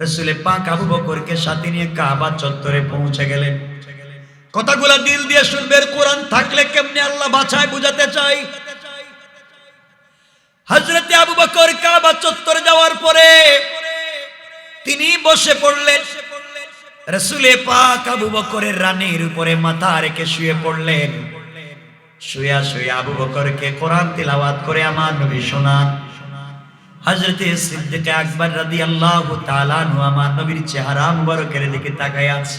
রসুলে পাক আবু বকরকে সাথে নিয়ে কাবা চত্বরে পৌঁছে গেলেন। কথাগুলা দিল দিয়ে শুনবেন, কোরআন থাকলে কেমনে আল্লাহ বাছায় বুঝাতে চাই? হজরতে আবু বকর কাবা চত্বরে যাওয়ার পরে তিনি বসে পড়লেন। রসুলে পাক আবু বকরের রানীর উপরে মাথা রেখে শুয়ে পড়লেন। শুয়া শুয়ে আবু বকরকে কোরআন তিলাওয়াত করে আমার নবী শোনান। হযরতে সিদ্দিক আকবর রাদিয়াল্লাহু তাআলা নু আমার নবীর চেহারা মুবারকের দিকে তাকায় আছে।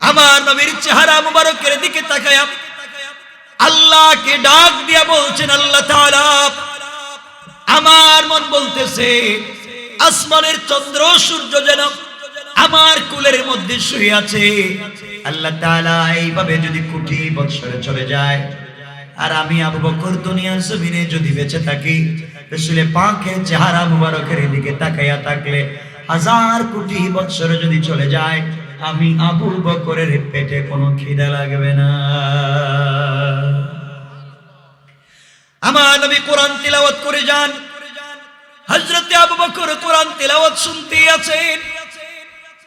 আমার নবীর চেহারা মুবারকের দিকে তাকায় আল্লাহকে ডাক দিয়া বলছেন, আল্লাহ তাআলা, আমার মন বলতেছে, আসমানের চন্দ্র, সূর্য যেন আমার কুলের মধ্যে শুয়ে আছে। আল্লাহ তাআলা এইভাবে যদি কোটি বছরে চলে যায়, আর আমি আবু বকর দুনিয়ার জমিনে যদি বেঁচে থাকি রসুলে পাকের চেহারা মুবারকের দিকে তাকাইয়া থাকলে হাজার কোটি বছর যদি চলে যায়, আমি আবু বকরের পেটে কোনো খিদা লাগবে না। আমার নবী কোরআন তিলাওয়াত করে যান। হযরতে আবু বকর কোরআন তিলাওয়াত শুনতে আছেন।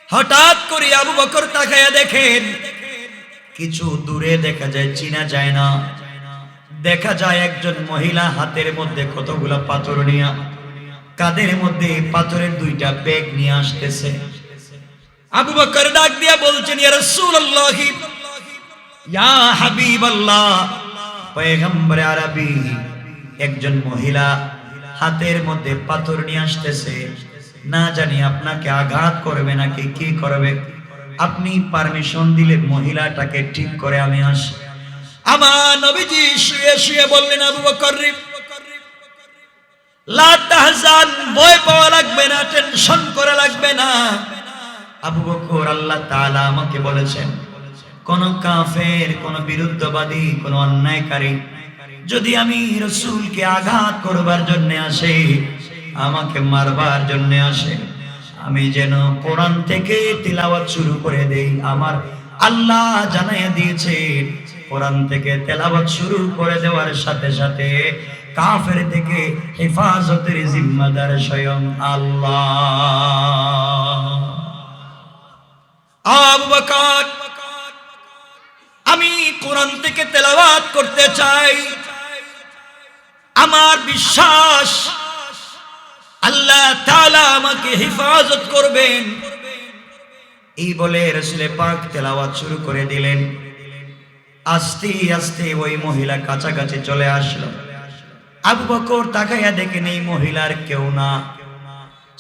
হঠাৎ করে আবু বকর তাকায়া দেখেন, কিছু দূরে দেখা যায়, চিনা যায় না। দেখা যায় একজন মহিলা হাতের মধ্যে কতগুলা পাথর নিয়া কাদের মধ্যে পাথরের দুইটা ব্যাগ নিয়ে আসতেছে। আবু বকর ডাক দিয়া বলছেন, ইয়া রাসূলুল্লাহি, ইয়া হাবিবাল্লাহ, পয়গম্বর আরবি, একজন মহিলা হাতের মধ্যে পাথর নিয়ে আসতেছে। না জানি আপনাকে আঘাত করবে নাকি কি করবে। আপনি পারমিশন দিলে মহিলাটাকে ঠিক করে আমি আসি। আমার নবীজি শুয়ে শুয়ে বললেন, আবু বকর ভয় পাওয়া লাগবে না, টেনশন করা লাগবে না। আবু বকর আল্লাহ তাআলা আমাকে বলেছেন, কোন কাফের, কোন বিরুদ্ধবাদী, কোন অন্যায়কারী যদি আমি রসূলকে আঘাত করবার জন্য আসে, আমাকে মারবার জন্য আসে, আমি যেন কোরআন থেকে তিলাওয়াত শুরু করে দেই। আমার আল্লাহ জানাইয়া দিয়েছে কোরআন থেকে তেলাওয়াত শুরু করে দেওয়ার সাথে সাথে কাফের থেকে হেফাজতের জিম্মাদার স্বয়ং আল্লাহ। আমি কোরআন থেকে তেলাওয়াত করতে চাই। আমার বিশ্বাস, আল্লাহ তাআলা আমাকে হেফাজত করবেন। এই বলে রসুলে পাক তেলাওয়াত শুরু করে দিলেন। আস্তে আস্তে ওই মহিলা কাছাকাছি চলে আসলো। আবু বকর তাকাইয়া দেখেন এই মহিলার কেউ না।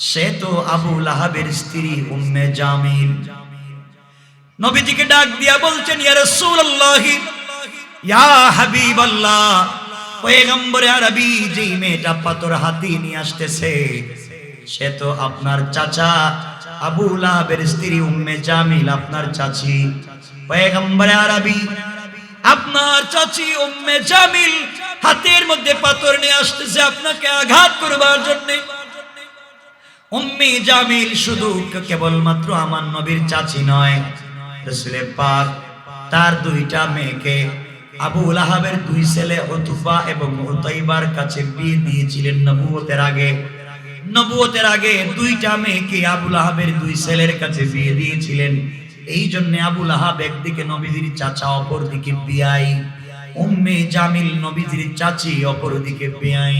সে তো আবু লাহাবের স্ত্রী উম্মে জামিল। নবীজিকে ডাক দিয়া বলছেন, ইয়া রাসূলুল্লাহ, ইয়া হাবিবাল্লাহ, পয়গম্বর আরবি যে মেয়েটা পাথর হাতি নিয়ে আসতেছে, সে তো আপনার চাচা। আবু লাহাবের স্ত্রী উম্মে জামিল, আপনার চাচি। পয়গম্বর আরবি আপনার চাচি উম্মে জামিল হাতের মধ্যে পাথর নিয়ে আসতেছে আপনাকে আঘাত করবার জন্যে। উম্মি জামিল শুধু কেবলমাত্র আমার নবীর চাচি নয়, রসুলের পাক, তার দুইটা মেয়েকে আবু লাহাবের দুই ছেলে উতবা এবং উতাইবার কাছে বিয়ে দিয়েছিলেন নবুয়তের আগে। নবুয়তের আগে দুইটা মেয়েকে আবু লাহাবের দুই ছেলের কাছে বিয়ে দিয়েছিলেন। এই জন্য আবু লাহাব একদিকে নবীজির চাচা অপর দিকে বিয়াই উম্মে জামিল নবীজির চাচি অপর দিকে বিয়াই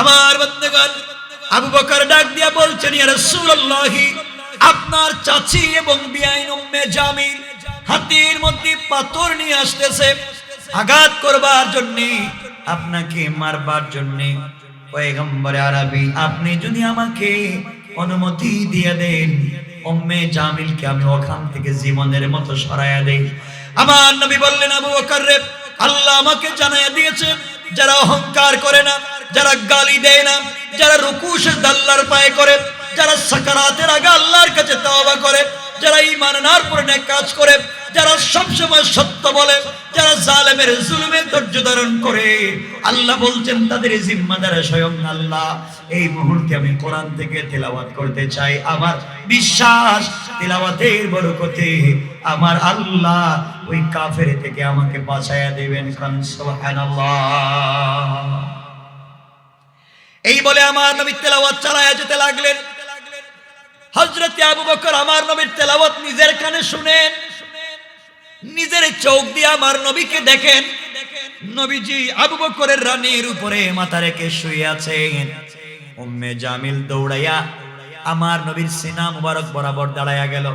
আমার বন্ধুগণ, আবু বকর ডাক দিয়া বলছেন, ইয়া রাসূলুল্লাহ, আপনার চাচি এবং বিয়াইন উম্মে জামিল হাতির মধ্যে পাথর নিয়ে আসতেছে। আঘাত করবার জন্য, আপনাকে মারবার জন্য। পয়গম্বর আরবি, আপনি যদি আমাকে অনুমতি দিয়ে দেন উম্মে জামিলকে আমি ওখান থেকে জীবনের মতো সরাইয়া দেই। আমার নবী বললেন, আবু বকর রে, আল্লাহ আমাকে জানাইয়া দিয়েছেন, যারা অহংকার করে না, যারা গালি দেয় না, যারা রুকুশের দাল্লার পায়ে করে, যারা সাকারাতের আগে আল্লাহর কাছে তওবা করে যারা ঈমান আনার পরে কাজ করে, যারা সবসময় সত্য বলে, যারা জালেমের জুলুমে ধৈর্য ধারণ করে, আল্লাহ বলছেন, তাদের জিম্মাদার স্বয়ং আল্লাহ। এই মুহূর্তে আমি কোরআন থেকে তেলাওয়াত করতে চাই। আমার বিশ্বাস, তেলাওয়াতের বরকতে আমার আল্লাহ ওই কাফের থেকে আমাকে বাঁচায়া দেবেন, কারণ সুবহানাল্লাহ। এই বলে আমার নবী তেলাওয়াত চালায়া যেতে লাগলেন। হজরতে আবু বকর আমার নবীর তেলাওয়াত নিজের কানে শুনেন। নিজের চোখ দিয়ে আমার নবীকে দেখেন। নবীজি আবু বকরের রানীর উপরে মাথা রেখে শুয়ে আছেন। উম্মে জামিল দৌড়াইয়া আমার নবীর সিনা মুবারক বরাবর দাঁড়াইয়া গেল।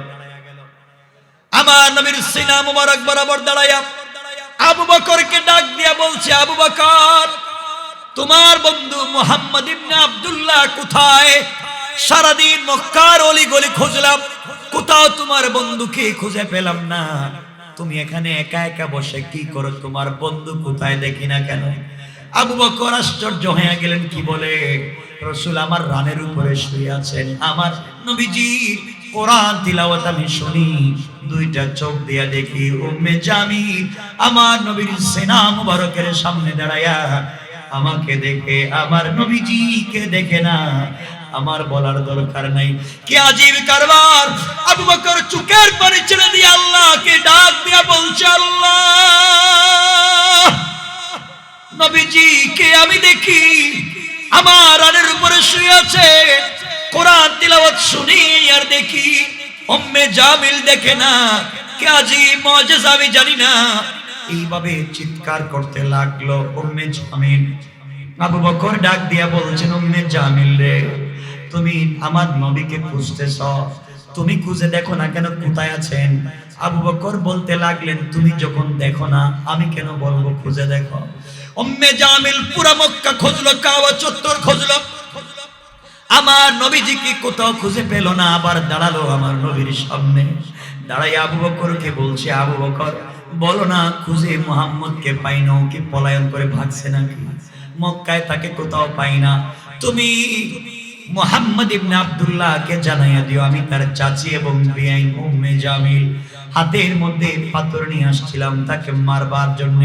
আমার নবীর সিনা মুবারক বরাবর দাঁড়াইয়া আবু বকরকে ডাক দিয়া বলছে, আবু বকর, তোমার বন্ধু মোহাম্মদ ইবনে আব্দুল্লাহ কোথায়? সারাদিন মক্কার অলি গলি খুঁজলাম, কোথাও তোমার বন্ধুকে খুঁজে পেলাম না। তুমি এখানে একা একা বসে কি করো? তোমার বন্ধু কোথায় দেখি না কেন? আবু বকর আশ্চর্য হয়ে গেলেন, কি বলে? রসুল আমার রানের উপরে শুয়ে আছেন। আমার নবীজি, কোরআন তিলাওয়াত আমি শুনি, দুইটা চোখ দিয়া দেখি, উম্মে জামিল, আমার নবীর সেনা মুবারকের সামনে দাঁড়ায়া আমাকে দেখে, আমার নবীজিকে দেখে না আমার বলার দরকার নাই। কি আজীব কারবার আবু বকর চুকের পানি ছেড়ে দিয়ে আল্লাহকে ডাক দিয়া বলছে, আল্লাহ, নবীজিকে আমি দেখি, আমার আনের উপরে শুয়ে আছে। কোরআন তিলাওয়াত শুনি আর দেখি, উম্মে জামিল দেখে না। কে আজি মজেজা আমি জানি না। এইভাবে চিৎকার করতে লাগল উম্মে জামিল। আবু বকর ডাক দিয়া বলছেন, উম্মে জামিল রে তুমি আমার নবীকে খুঁজতেছ। তুমি খুঁজে দেখো না কেন, কোথায় আছেন? আবু বকর বলতে লাগলেন, তুমি যখন দেখো না, আমি কেন বলব খুঁজে দেখো? উম্মে জামিল পুরা মক্কা খুঁজলো কাওয়া চত্বর খুঁজলো। আমার নবীজিকে কোথাও খুঁজে পেল না, আবার দাঁড়াল আমার নবীর সামনে। দাঁড়াই আবু বকরকে বলছে, আবু বকর, বলো না, খুঁজে মোহাম্মদকে পাই না, ও কি পলায়ন করে ভাগছে নাকি? মক্কায় তাকে কোথাও পাই না। তুমি মোহাম্মদ ইবনে আব্দুল্লাহকে জানাইয়া দিও, আমি তার চাচি এবং বিআইন উম্মে জামিল। হাতের মধ্যে পাথর নিয়ে আসছিলাম, তাকে মারবার জন্য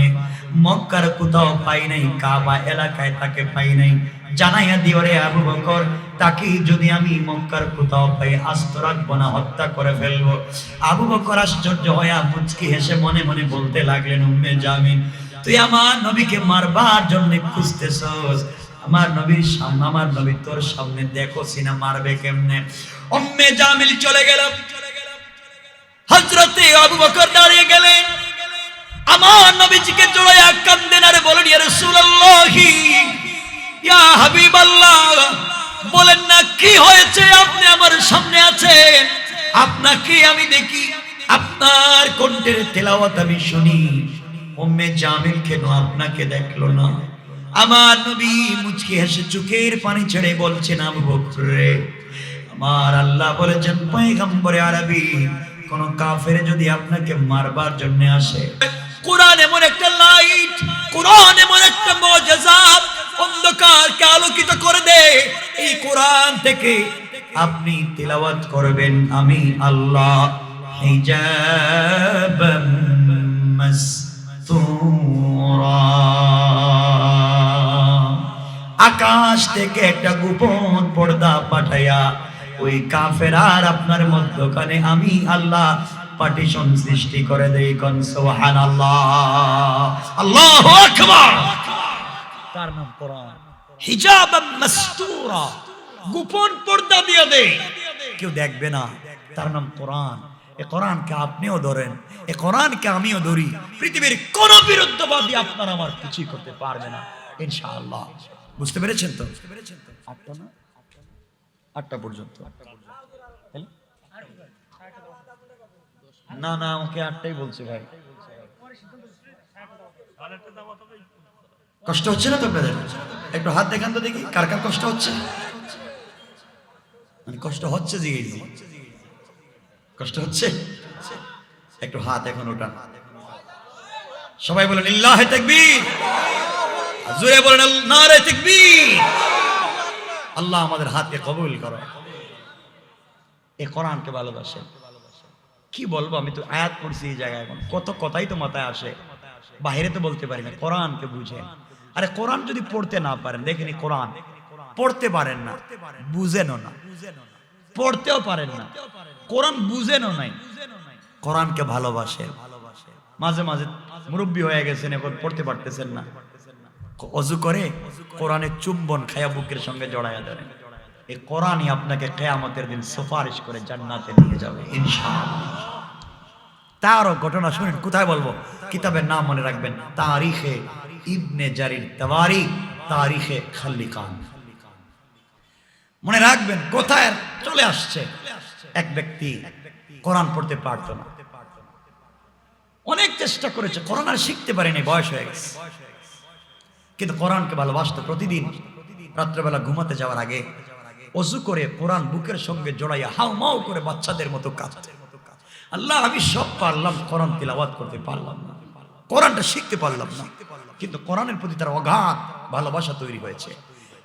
মক্কার কোথাও পাই নাই, কাবা এলাকায় তাকে পাই নাই। জানাইয়া দিও রে আবু বকর তাকে যদি আমি মক্কার কোথাও পাই, আস্ত রাখব না, হত্যা করে ফেলব। আবু বকর আশ্চর্য হয়ে মুচকি হেসে মনে মনে বলতে লাগলেন, উম্মে জামিন তুই আমার নবীকে মারবার জন্য খুঁজতেছস। আমার নবীর সামনে, আমার নবী তোর সামনে, দেখো সিনা মারবে কেমনে? উম্মে জামিল চলে গেল। হযরতে আবু বকর দাঁড়িয়ে গেলেন। আমার নবীজিকে জড়াইয়া কান্দেন আর বলেন, ইয়া রাসূলুল্লাহি, ইয়া হাবিবাল্লাহ। বলেন, না, কি হয়েছে? আপনি আমার সামনে আছেন। আপনাকে আমি দেখি। আপনার কণ্ঠের তেলাওয়াত আমি শুনি। উম্মে জামিল কেন আপনাকে দেখল না? আমার নবী মুচকি হেসে চোখের পানি ছেড়ে বলছেন, আবু বকর, আমার আল্লাহ বলেছেন, পয়গম্বরে আরবি, কোন কাফের যদি আপনাকে মারবার জন্য আসে, কোরআন এমন একটা লাইট, কোরআন এমন একটা মুজিজা অন্ধকারকে আলোকিত করে দে। এই কোরআন থেকে আপনি তেলাওয়াত করবেন, আমি আল্লাহ। হিজাবাম মাসতুরা। আকাশ থেকে একটা গোপন পর্দা পাঠাইয়া ওই কাফের আর আপনার মধ্যখানে আমি আল্লাহ পার্টিশন সৃষ্টি করে দেই কোন সুবহানাল্লাহ। আল্লাহু আকবার। তার নাম কোরআন। হিজাব মাস্তুরা। গোপন পর্দা দিয়ে দে কেউ দেখবে না তার নাম কোরআন। এ কোরআনকে আপনিও ধরেন এ কোরআনকে আমিও ধরি। পৃথিবীর কোন বিরুদ্ধবাদী আপনার আমার কিছুই করতে পারবে না ইনশাআল্লাহ। বুঝতে পেরেছেন তো? আটটা না? আটটা পর্যন্ত। না না আমাকে আটটাই বলছে ভাই। কষ্ট হচ্ছে না তো আপনাদের একটু হাত দেখান তো দেখি কার কার কষ্ট হচ্ছে? মানে কষ্ট হচ্ছে জিজ্ঞেস কষ্ট হচ্ছে? একটু হাত এখন ওটা সবাই বলেন ইল্লাহে তাকবীর। জোরে বলেন নারে তাকবীর। আল্লাহ আমাদের হাতকে কবুল করো। এ কোরআনকে ভালোবাসেন কি বলব, আমি তো আয়াত পড়ছি এই জায়গায় এখন। কত কথাই তো মাথায় আসে। বাইরে তো বলতে পারি না, কোরআনকে বুঝেন। আরে কোরআন যদি পড়তে না পারেন, দেখেন কোরআন, পড়তে পারেন না, বুঝেনও না। পড়তেও পারেন না। কোরআন বুঝেনও নাই। কোরআনকে ভালোবাসে। মাঝে মাঝে মুরব্বী হয়ে গেছেন, এখন পড়তে পারতেছেন না। অজু করে কোরআনের চুম্বন খায়া বুকের সঙ্গে জড়াইয়া ধরেন এই কোরআনই আপনাকে কেয়ামতের দিন সুপারিশ করে জান্নাতে নিয়ে যাবে, ইনশাআল্লাহ। তারও ঘটনা শুনেন, কোথায় বলব? কিতাবের নাম মনে রাখবেন, তারিখে ইবনে জারির তাওয়ারি, তারিখে খাল্লিকান। মনে রাখবেন, কোথায় চলে আসছে? এক ব্যক্তি কোরআন পড়তে পারতো না। অনেক চেষ্টা করেছে, কোরআন আর শিখতে পারেনি, বয়স হয়ে গেছে। কিন্তু কোরআনকে ভালোবাসতো প্রতিদিন। রাত্রেবেলা ঘুমাতে যাওয়ার আগে অজু করে কোরআন বুকের সঙ্গে জড়াইয়া হাউ মাউ করে বাচ্চাদের মতো কাঁদতে আল্লাহ, আমি সব পারলাম, কোরআন তিলাওয়াত করতে পারলাম না। কোরআনটা শিখতে পারলাম না। কিন্তু কোরআনের প্রতি তার অগাধ ভালোবাসা তৈরি হয়েছে।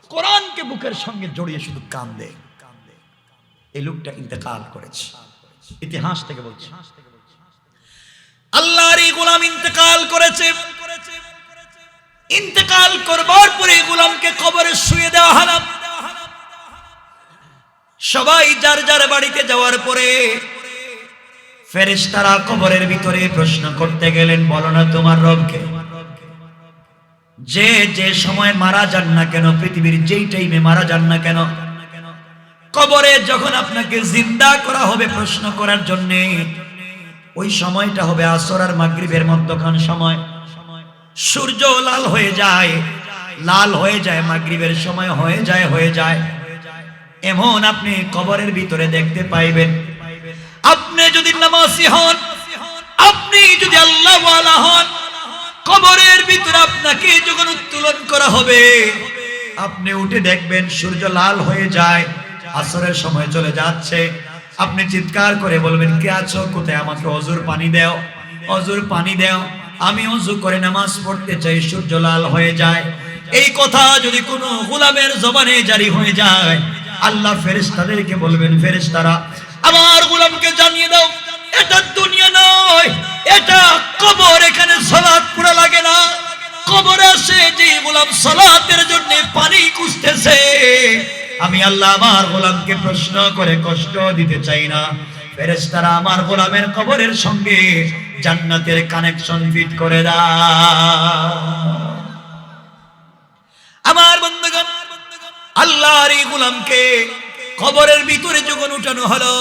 কোরআনকে বুকের সঙ্গে জড়িয়ে শুধু কান্দে। এই লোকটা ইন্তেকাল করেছে। ইতিহাস থেকে বলছে। আল্লাহর এই গোলাম ইন্তেকাল করেছে। ইন্তেকাল করবার পরে গোলামকে কবরে শুয়ে দেওয়া হলাম সবাই যার যার বাড়িতে যাওয়ার পরে ফেরেশতারা কবরের ভিতরে প্রশ্ন করতে গেলেন, বলো না তোমার রবকে, যে যে সময় মারা যান না কেন, পৃথিবীর যেই টাইমে মারা যান না কেন, কবরে যখন আপনাকে জিন্দা করা হবে প্রশ্ন করার জন্যে, ওই সময়টা হবে আসর আর মাগরিবের মধ্যখান সময়। সূর্য লাল হয়ে যায়, লাল হয়ে যায়, মাগরিবের সময় হয়ে যায় হয়ে যায়। এমন আপনি কবরের ভিতরে দেখতে পাইবেন। আপনি যদি নামাজি হন, আপনি যদি আল্লাহ হন, কবরের ভিতরে আপনাকে যখন উত্তোলন করা হবে, আপনি উঠে দেখবেন সূর্য লাল হয়ে যায়, আসরের সময় চলে যাচ্ছে। আপনি চিৎকার করে বলবেন, কে আছো? কোথায় আমাকে অজুর পানি দাও, অজুর পানি দাও। আমি অজু করে নামাজ পড়তে চাই, সূর্য লাল হয়ে যায়। এই কথা যদি কোনো গোলামের জবানে জারি হয়ে যায়, আল্লাহ ফেরেশতাদেরকে বলবেন, ফেরেশতারা, আমার গোলামকে জানিয়ে দাও, এটা দুনিয়া নয়, এটা কবর, এখানে সালাত পুরা লাগে না। কবর আসে যে গোলাম সালাতের জন্য পানি খুঁজতেছে। আমি আল্লাহ আমার গোলামকে প্রশ্ন করে কষ্ট দিতে চাই না। ফেরেশতারা আমার গোলামের কবরের সঙ্গে জান্নাতের কানেকশন ফিট করে দাও। আমার বন্ধুগণ, আল্লাহর এই গোলামকে কবরের ভিতরে যখন উঠানো হলো,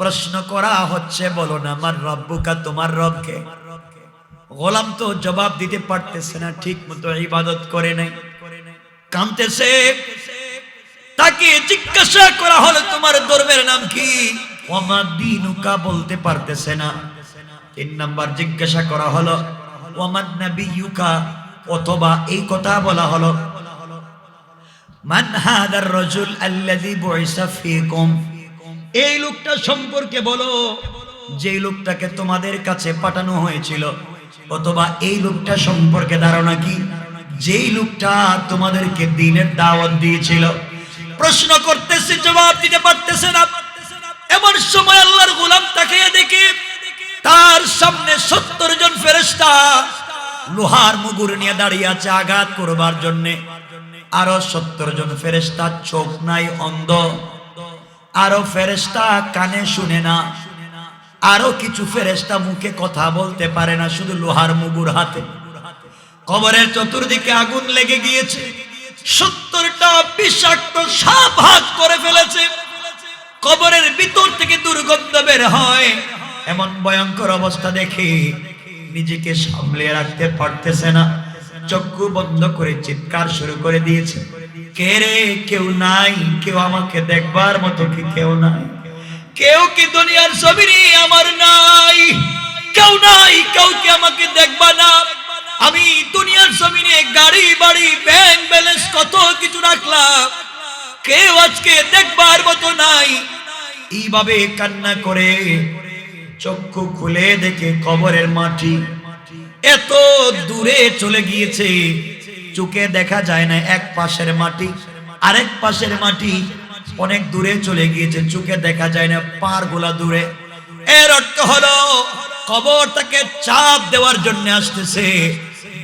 প্রশ্ন করা হচ্ছে, বলো না, আমার রব্বুকা তোমার রবকে? গোলাম তো জবাব দিতে পারতেছে না, ঠিক মতো ইবাদত করে নাই। কামতেছে তাকে জিজ্ঞাসা করা হলো, তোমার ধর্মের নাম কি? ওমা দিনুকা বলতে পারতেছে না। তিন নাম্বার জিজ্ঞাসা করা হলো অথবা এই কথা বলা হলো, মান হাদার রাজুল আল্লাযী বুইসা ফীকুম। এই লোকটা সম্পর্কে বলো যে লোকটাকে তোমাদের কাছে পাঠানো হয়েছিল, অথবা এই লোকটা সম্পর্কে ধারণা কি? যেই লোকটা তোমাদেরকে দিনের দাওয়াত দিয়েছিল। প্রশ্ন করতেছে, জবাব দিতে পারতেছে না। এমন সময় আল্লাহর গোলাম তাকে দেখে তার সামনে সত্তর জন ফেরেশতা লোহার মুগুর নিয়ে দাঁড়িয়ে আছে আঘাত করবার জন্যে। আরও সত্তর জন ফেরেস্তা চোখ নাই অন্ধ। আরও ফেরেস্তা কানে শুনে না। আরও কিছু ফেরেস্তা মুখে কথা বলতে পারে না শুধু লোহার মুগুর হাতে। কবরের চতুর্দিকে আগুন লেগে গিয়েছে। সত্তরটা বিষাক্ত সাপ হাত করে ফেলেছে। কবরের ভিতর থেকে দুর্গন্ধ বের হয়। এমন ভয়ঙ্কর অবস্থা দেখে নিজেকে সামলে রাখতে পারতেছে না। চক্ষু বন্ধ করে চিৎকার শুরু করে দিয়েছে। কে রে, কেউ নাই, কেউ আমাকে দেখবার মতো কি কেউ নাই? কেউ কি দুনিয়ার ছবিরে আমার নাই? কেউ নাই, কেউ কি আমাকে দেখবা না? আমি দুনিয়ার জমিনে গাড়ি, বাড়ি, ব্যাংক ব্যালেন্স কত কিছু রাখলাম। কেউ আজকে দেখবার মতো নাই। এইভাবে কান্না করে চক্ষু খুলে দেখে কবরের মাটি। এত দূরে চলে গিয়েছে, চোখে দেখা যায় না এক পাশের মাটি। আরেক পাশের মাটি অনেক দূরে চলে গিয়েছে, চোখে দেখা যায় না পার গোলা দূরে। এর অর্থ হলো, কবর তাকে চাপ দেওয়ার জন্য আসতেছে,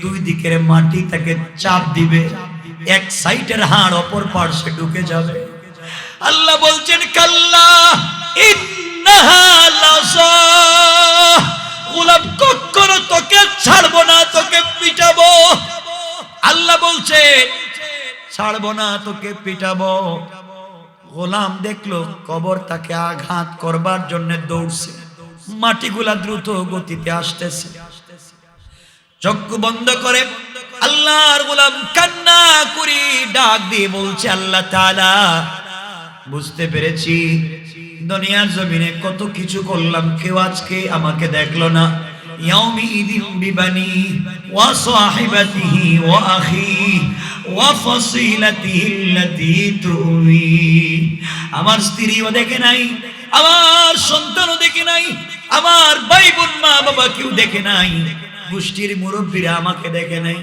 দুই দিকের মাটি তাকে চাপ দিবে। এক সাইডের হাড় অপর পার্শ্বে ঢুকে যাবে। আল্লাহ বলছেন, কাল্লা গোলাপ, কখনো তোকে ছাড়বো না, তোকে পিটাবো। আল্লাহ বলছে, ছাড়বো না, তোকে পিটাবো। গোলাম দেখল, কবর তাকে আঘাত করবার জন্য দৌড়ছে। মাটিগুলা দ্রুত গতিতে আসতেছে। চক্ষু বন্ধ করে আল্লাহর গোলাম কান্না করি ডাক দিয়ে বলছে আল্লাহ তাআলা বুঝতে পেরেছি দুনিয়ার জমিনে কত কিছু করলাম কেউ আজকে আমাকে দেখলো না يومئذ ببني وصاحبته وأخيه وفصيلته التي تؤويه আমার স্ত্রীও দেখে নাই আমার সন্তানও দেখে নাই আমার ভাই বোন মা বাবা কেউ দেখে নাই গোষ্ঠীর মুরব্বীরা আমাকে দেখে নাই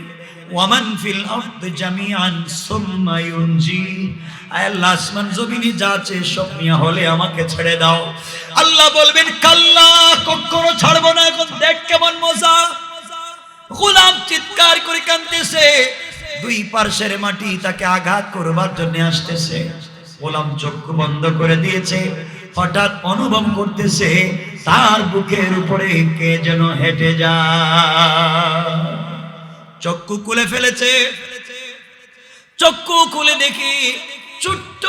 ওয়ামান ফিল আরদ জামিআন সুম্মা ইউনজি। আল্লাহ, আসমান জমিনে যা আছে সব নিয়ে হলে আমাকে ছেড়ে দাও। আল্লাহ বলবেন, কাল্লা, কখনো ছাড়বো না এখন, দেখ কেমন মজা। গোলাম চিৎকার করে কাঁদতেছে। দুই পার্শ্বের মাটি তাকে আঘাত করবার জন্য আসতেছে। গোলাম চক্ষু বন্ধ করে দিয়েছে। হঠাৎ অনুভব করতেছে, তার বুকের উপরে কে যেন হেঁটে যায়। চক্ষু খুলে ফেলেছে। চক্ষু খুলে দেখি ছোট্ট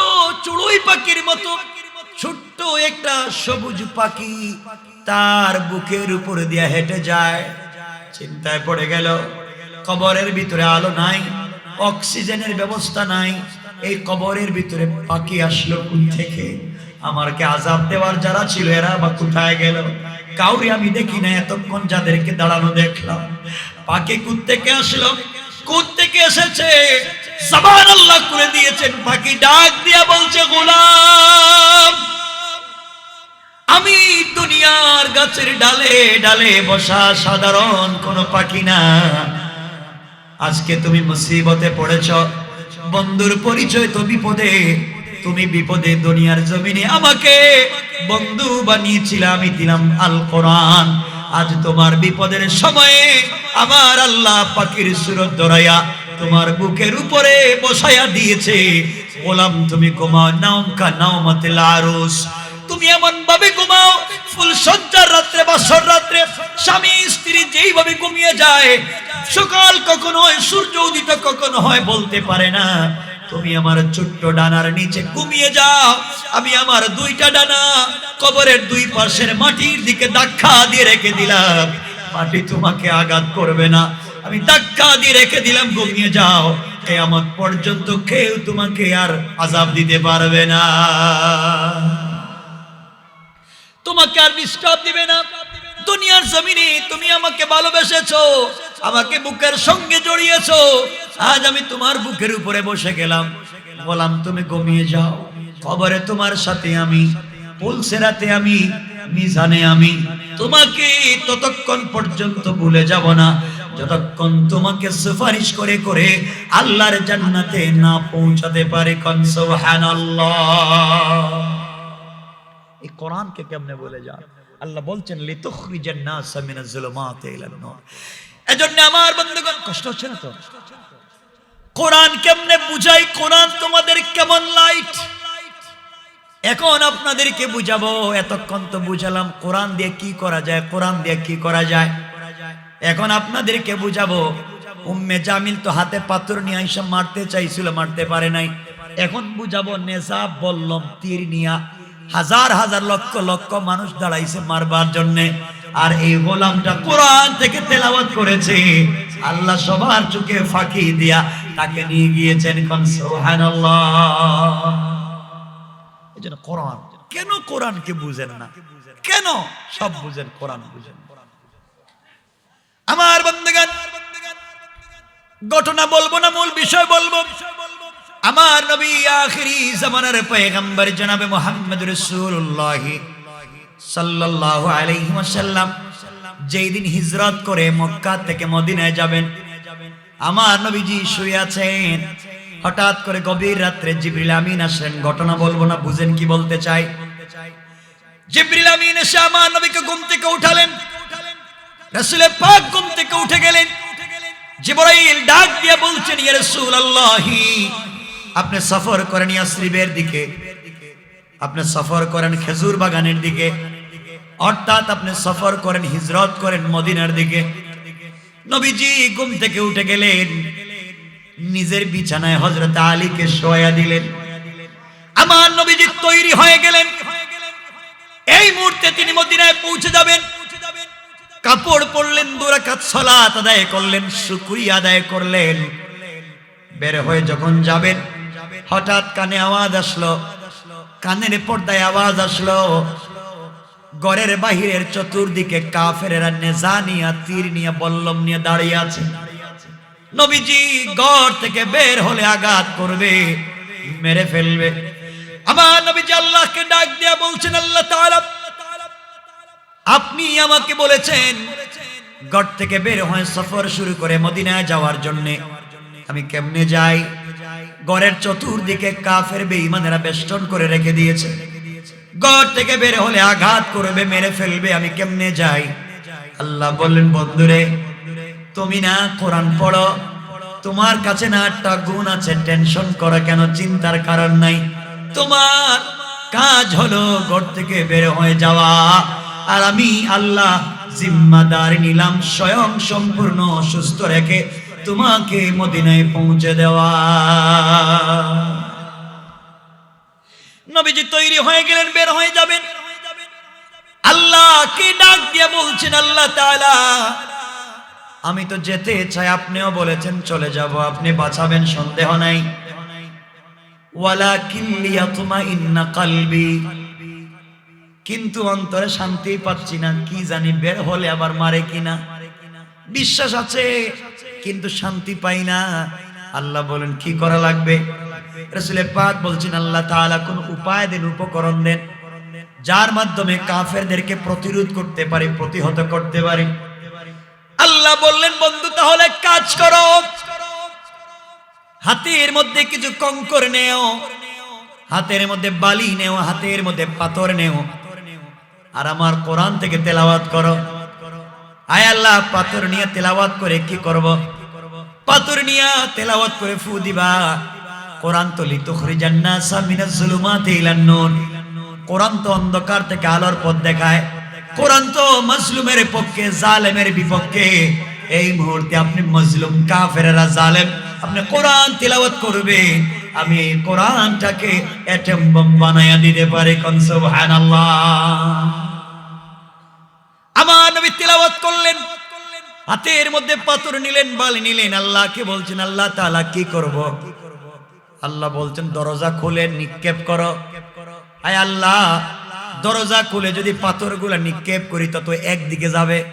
চড়ুই পাখির মতো, ছোট্ট একটা সবুজ পাখি তার বুকের উপর দিয়ে হেঁটে যায়। চিন্তায় পড়ে গেল, কবরের ভিতরে আলো নাই, অক্সিজেনের ব্যবস্থা নাই। এই কবরের ভিতরে পাখি আসলো কোন থেকে? আমারকে আজাব দেওয়ার যারা ছিল, এরা বা কোথায় গেল? কাউরি আমি দেখি না, এতক্ষণ যাদেরকে দাঁড়ানো দেখলাম। পাখি থেকে আসলো। থেকে এসেছে, জবান আল্লাহ করে দিয়েছেন, পাখি ডাক দিয়া বলছে, গোলাম, আমি দুনিয়ার গাছের ডালে ডালে বসা সাধারণ কোনো পাখি না। আজকে তুমি মুসিবতে পড়েছ। বন্ধুর পরিচয় তো বিপদে। তুমি বিপদে দুনিয়ার জমিনে আমাকে বন্ধু বানিয়েছিলাম আমি দিলাম আল কোরআন। আজ তোমার বিপদের সময়ে আমার আল্লাহ পাখির সুরত ধরাইয়া তোমার বুকের উপরে বসাইয়া দিয়েছে। বললাম, তুমি ঘুমাও নাও মতে লারুস তুমি এমন ভাবে ঘুমাও, ফুল সজ্জার রাত্রে বাসর রাত্রে স্বামী, স্ত্রী যেইভাবে ঘুমিয়ে যায়, সকাল কখন হয় সূর্য উদিত কখন হয় বলতে পারে না। তুমি আমার ছোট্ট ডানার নিচে ঘুমিয়ে যাও। আমি আমার দুইটা ডানা কবরের দুই পাশের মাটির দিকে ধাক্কা দিয়ে রেখে দিলাম। মাটি তোমাকে আঘাত করবে না। আমি ধাক্কা দিয়ে রেখে দিলাম, ঘুমিয়ে যাও। কেয়ামত পর্যন্ত কেউ তোমাকে আর আজাব দিতে পারবে না। তোমাকে আর ডিস্টার্ব দিবে না। দুনিয়ার জমিনে তুমি আমাকে ভালোবেসেছো, আমাকে বুকের সঙ্গে জড়িয়েছো, আজ আমি তোমার বুকের উপরে বসে গেলাম। বললাম, তুমি ঘুমিয়ে যাও। খবরে তোমার সাথে আমি পুলসেরাতে আমি, মিজানে আমি। তোমাকে ততক্ষণ পর্যন্ত ভুলে যাব না। যতক্ষণ তোমাকে সুপারিশ করে করে আল্লাহর জান্নাতে না পৌঁছাতে পারে কন, সুবহানাল্লাহ। এই কোরআনকে কেমনে বলে যান? আল্লাহ বলছেন, লিতুখরিজান নাস মিনাজ জুলুমাতি ইলান নূর। এজন্য আমার বন্ধুগণ, কষ্ট হচ্ছে না তো? কোরআন কেমনে বুঝাই? কোরআন তোমাদের কেমন লাইট এখন আপনাদেরকে বুঝাবো, এতক্ষণ তো বুঝালাম, কোরআন দিয়ে কি করা যায়, কোরআন দিয়ে কি করা যায়? এখন আপনাদেরকে বুঝাবো, উম্মে জামিল তো হাতে পাথর নিয়ে আইসা মারতে চাইছিল, মারতে পারে নাই। এখন বুঝাবো নেশাব বললম তীর নিয়া হাজার হাজার লক্ষ লক্ষ মানুষ দাঁড়াইছে মারবার জন্য। আর এই গোলামটা কোরআন থেকে তেলাওয়াত করেছে। আল্লাহ সবার চোখে ফাঁকি দিয়া তাকে নিয়ে গিয়েছেন কোন সুবহানাল্লাহ। এই জন্য কোরআন, কেন কোরআনকে বুঝেন না? কেন সব বুঝেন, কোরআন বুঝেন। আমার বন্ধুগান ঘটনা বলব না, মূল বিষয় বলব। আমার নবী আখিরি জামানার পয়গম্বর জনাবে মুহাম্মদ রাসূলুল্লাহ সাল্লাল্লাহু আলাইহি ওয়াসাল্লাম, যেই দিন হিজরত করে মক্কা থেকে মদিনায় যাবেন, আমার নবীজি শুয়ে আছেন। হঠাৎ করে গভীর রাত্রে জিবরিল আমিন আসেন ঘটনা বলব না, বুঝেন কি বলতে চাই? জিবরিল আমিন এসে আমার নবীকে ঘুম থেকে উঠালেন। রাসূলের পাক ঘুম থেকে উঠে গেলেন। জিবরাইল ডাক দিয়ে বলছেন, ইয়া রাসূলুল্লাহি আপনি সফর করেন ইয়াসরিবের দিকে, আপনি সফর করেন খেজুর বাগানের দিকে, অর্থাৎ আপনি সফর করেন হিজরত করেন মদিনার দিকে। নবীজি ঘুম থেকে উঠে গেলেন, নিজের বিছানায় হজরত আলীকে শোয়া দিলেন। আমার নবীজি তৈরি হয়ে গেলেন। এই মুহূর্তে তিনি মদিনায় পৌঁছে যাবেন। কাপড় পরলেন দুরাকাত সালাত আদায় করলেন, শুকরিয়া আদায় করলেন। বের হয়ে যখন যাবেন হঠাৎ কানে আওয়াজ আসলো। কানের পর্দায় আওয়াজ আসলো। গড়ের বাহিরের চতুর্দিকে কাফেরেরা নেজা নিয়ে, তীর নিয়ে, বল্লম নিয়ে দাঁড়িয়ে আছে। নবীজি গড় থেকে বের হলে আঘাত করবে, মেরে ফেলবে। আমার নবীজি আল্লাহকে ডাক দিয়া বলছেন, আল্লাহ আপনি আমাকে বলেছেন গড় থেকে বের হয়ে সফর শুরু করে মদিনায় যাওয়ার জন্য। আমি কেমনে যাই? গড়ের চতুর্দিকে কাফের বেঈমানেরা বেষ্টন করে রেখে দিয়েছে। গড় থেকে বের হলে আঘাত করবে, মেরে ফেলবে, আমি কেমনে যাই? আল্লাহ বললেন, বন্ধুরে, তুমি না কোরআন পড়ো? তোমার কাছে না একটা গুণ আছে, টেনশন করা কেন? চিন্তার কারণ নাই। তোমার কাজ হলো ঘর থেকে বের হয়ে যাওয়া। আর আমি আল্লাহ জিম্মাদার নিলাম, স্বয়ং সম্পূর্ণ সুস্থ রেখে তোমাকে মদিনায় পৌঁছে দেওয়া। নবীজি তৈরি হয়ে গেলেন, বের হয়ে যাবেন। আল্লাহকে ডাক দিয়ে বলছেন, আল্লাহ আমি তো যেতে চাই, আপনিও বলেছেন চলে যাব, আপনি বাঁচাবেন, সন্দেহ নাই। কিন্তু অন্তরে শান্তি পাচ্ছি না, কি জানি বের হলে আবার মারে কিনা। বিশ্বাস আছে, কিন্তু শান্তি পাই না। আল্লাহ বলেন, কি করা লাগবে? বলছেন, আল্লাহ তাআলা কোন উপায় দেন, উপকরণ দেন, যার মাধ্যমে কাফেরদেরকে প্রতিরোধ করতে পারে, প্রতিহত করতে পারে। আল্লাহ বললেন, বন্ধু, তাহলে কাজ করো। হাতের মধ্যে কিছু কঙ্কর নেও, হাতের মধ্যে বালি নেও, হাতের মধ্যে পাথর নেও, আর আমার কোরআন থেকে তেলাওয়াত করো। আয় আল্লাহ, পাথর নিয়ে তেলাওয়াত করে কি করব? পাথর নিয়ে তেলাওয়াত করে ফু দিবা। কোরআন তো লিতুখরিজান নাসা মিনাজ জুলুমাতি কোরআন তো অন্ধকার থেকে আলোর পথ দেখায়। কোরআন তো মজলুমের পক্ষে, জালেমের বিপক্ষে। এই মুহূর্তে আপনি মজলুম, কাফেরেরা জালেম। আপনি কোরআন তিলাওয়াত করবেন। আমি কোরআনটাকে অ্যাটম বম বানায়া দিতে পারি সুবহানাল্লাহ। আমার নবী তিলাওয়াত করলেন। হাতের মধ্যে পাথর নিলেন, বালি নিলেন। আল্লাহকে বলছেন, আল্লাহ তাআলা কি করব? আল্লাহ বলছেন, দরজা খুলে, নিক্ষেপ করো। আয় আল্লাহ, দরজা খুলে যদি পাথরগুলো নিক্ষেপ করি তত একদিকে যাবে।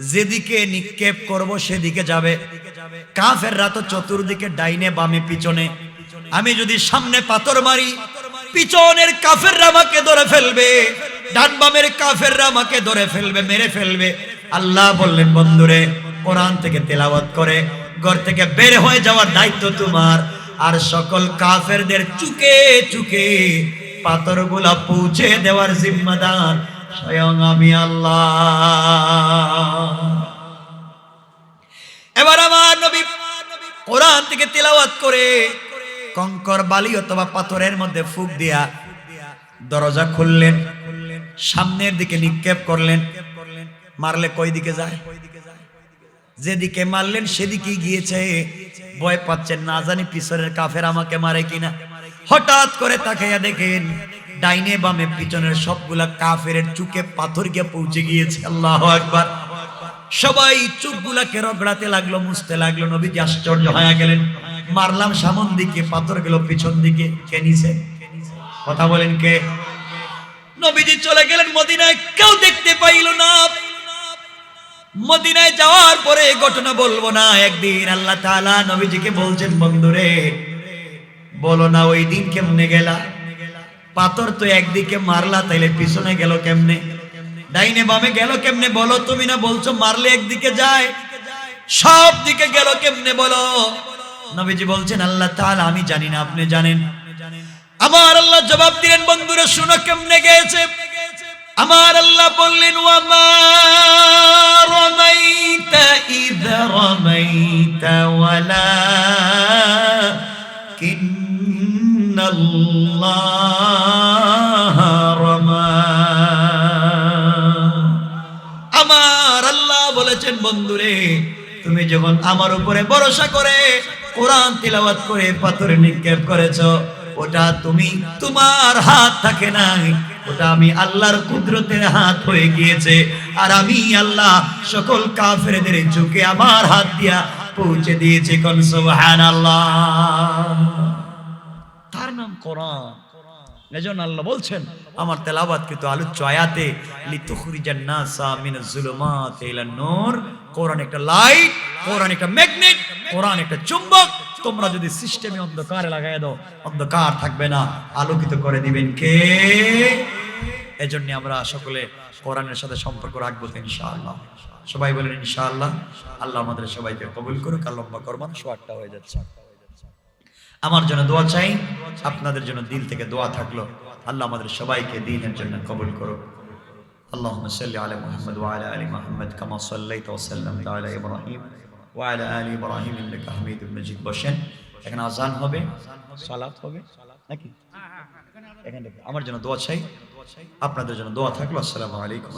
যেদিকে নিক্ষেপ করব, সেদিকে যাবে। কাফেররা তো চতুর্দিকে ডাইনে, বামে, পিছনে। আমি যদি সামনে পাথর মারি, পিছনের কাফেররা আমাকে ধরে ফেলবে। ডান বামের কাফেররা আমাকে ধরে ফেলবে, মেরে ফেলবে। আল্লাহ বললেন, বন্ধুরে, কোরআন থেকে তেলাওয়াত করে, ঘর থেকে বের হয়ে যাওয়ার দায়িত্ব তোমার। আর সকল কাফেরদের চুকে চুকে পাথরগুলা পৌঁছে দেওয়ার জিম্মাদার স্বয়ং আমি আল্লাহ। এবার আমার নবী কোরআন থেকে তেলাওয়াত করে, কঙ্কর বালি অথবা পাথরের মধ্যে ফুক দিয়া দরজা খুললেন। সামনের দিকে নিক্ষেপ করলেন। মারলে কই দিকে যায়? যেদিকে মারলেন সেদিকে গিয়েছে। ভয় পাচ্ছেন না জানি পিছনের কাফের আমাকে মারে কিনা। হঠাৎ করে তাকাইয়া দেখেন, ডাইনে বামে পিছনের সবগুলা কাফের চুকে পাথর গিয়ে পৌঁছে গিয়েছে। আল্লাহ একবার সবাই চুপগুলাকে রগড়াতে লাগল, মুছতে লাগল। নবীজি আশ্চর্য হয়ে গেলেন। মারলাম সামন দিকে পাথর গেল পিছন দিকে কে নিছে? কথা বলেন কে? নবীজি চলে গেলেন মদিনায়। কেউ দেখতে পাইল না। মদিনায় যাওয়ার পরে ঘটনা বলব না। একদিন আল্লাহ তাআলা নবীজিকে বলছেন, বন্ধুরে, বলো না ওই দিন কেমনে গেলা? পাথর তো একদিকে মারলা, তাইলে পিছনে গেল কেমনে? ডাইনে বামে গেল কেমনে? বলো তুমি না বলছো মারলে একদিকে যায়? সব দিকে গেল কেমনে বলো? নবীজি বলছেন, আল্লাহ তাআলা, আমি জানি না, আপনি জানেন। আমার আল্লাহ জবাব দিলেন, বন্ধুরা, শুনো কেমনে গেছে? আমার আল্লাহ বললেন ওয়ামা রমাইতা ওয়ালা আমার আল্লাহ বলেছেন, বন্ধুরে, তুমি যখন আমার উপরে ভরসা করে কোরআন তিলাওয়াত করে পাথরে নিক্ষেপ করেছ ওটা তুমি তোমার হাত থাকে নাই। ওটা আমি আল্লাহর কুদরতের হাত হয়ে গিয়েছে। আর আমি আল্লাহ সকল কাফেরদের চোখে আমার হাত দিয়া পৌঁছে দিয়েছে কোন সুবহানাল্লাহ। তার নাম কোরআন। এজন্য আল্লাহ বলছেন, আমার তেলাবাত কিন্তু আলোচ্য আয়াতে, লিতুখরিজান নাসা মিনাজ জুলুমাতি ইলান নূর। কোরআন একটা লাইট, কোরআন একটা ম্যাগনেট, কোরআন একটা চুম্বক। তোমরা যদি সিস্টেমে অন্ধকারে লাগাই দাও অন্ধকার থাকবে না আলোকিত করে দিবেন কে এজন্য আমরা সকলে কোরআনের সাথে সম্পর্ক রাখবো তো ইনশাআল্লাহ সবাই বলেন ইনশাআল্লাহ আল্লাহ আমাদের সবাইকে কবুল করুক আর লম্বা করবান সোয়ারটা হয়ে যাচ্ছে আমার জন্য দোয়া চাই আপনাদের জন্য দিল থেকে দোয়া থাকলো আল্লাহ আমাদের সবাইকে দিনের জন্য কবুল করো اللهم صل على محمد وعلى ال محمد كما صليت وسلمت على ابراهيم ওয়াল আলী ইব্রাহিম ইন্নাকা হামিদুল মাজিদ। বসেন, এখানে আজান হবে, সালাত হবে, নাকি? এখানে আমার জন্য দোয়া চাই, আপনাদের জন্য দোয়া থাকল, আসসালামু আলাইকুম